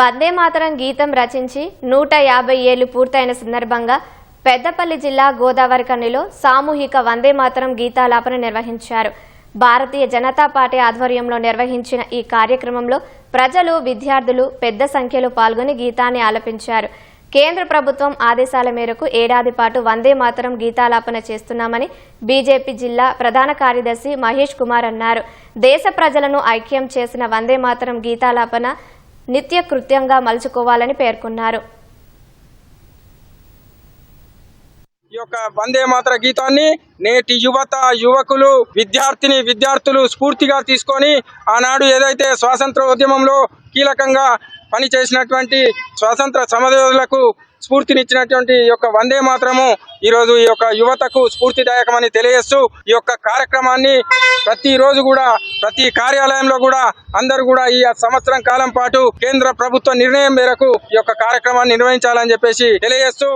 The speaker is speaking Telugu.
వందే మాతరం గీతం రచించి నూట యాభై ఏళ్ళు పూర్తయిన సందర్భంగా పెద్దపల్లి జిల్లా గోదావరి కన్నిలో సామూహిక వందే మాతరం గీతాలాపన నిర్వహించారు. భారతీయ జనతా పార్టీ ఆధ్వర్యంలో నిర్వహించిన ఈ కార్యక్రమంలో ప్రజలు విద్యార్థులు పెద్ద సంఖ్యలో పాల్గొని గీతాన్ని ఆలపించారు. కేంద్ర ప్రభుత్వం ఆదేశాల మేరకు ఏడాది పాటు వందే మాతరం గీతాలాపన చేస్తున్నామని బీజేపీ జిల్లా ప్రధాన కార్యదర్శి మహేష్ కుమార్ అన్నారు. దేశ ప్రజలను ఐక్యం చేసిన వందే మాతరం గీతాలాపన నిత్య కృత్యంగా మలుచుకోవాలని పేర్కొన్నారు. ఈ యొక్క వందే మాత్ర గీతాన్ని నేటి యువత యువకులు విద్యార్థిని విద్యార్థులు స్ఫూర్తిగా తీసుకొని ఆనాడు ఏదైతే స్వాతంత్ర ఉద్యమంలో కీలకంగా పని చేసినటువంటి స్వాతంత్ర సమరయోధులకు స్ఫూర్తినిచ్చినటువంటి యొక్క వందే మాత్రము ఈరోజు ఈ యొక్క యువతకు స్ఫూర్తిదాయకమని తెలియజేస్తూ ఈ యొక్క కార్యక్రమాన్ని ప్రతిరోజు కూడా ప్రతి కార్యాలయంలో కూడా అందరూ కూడా ఈ సంవత్సరం కాలం పాటు కేంద్ర ప్రభుత్వ నిర్ణయం మేరకు ఈ యొక్క కార్యక్రమాన్ని నిర్వహించాలని చెప్పేసి తెలియజేస్తూ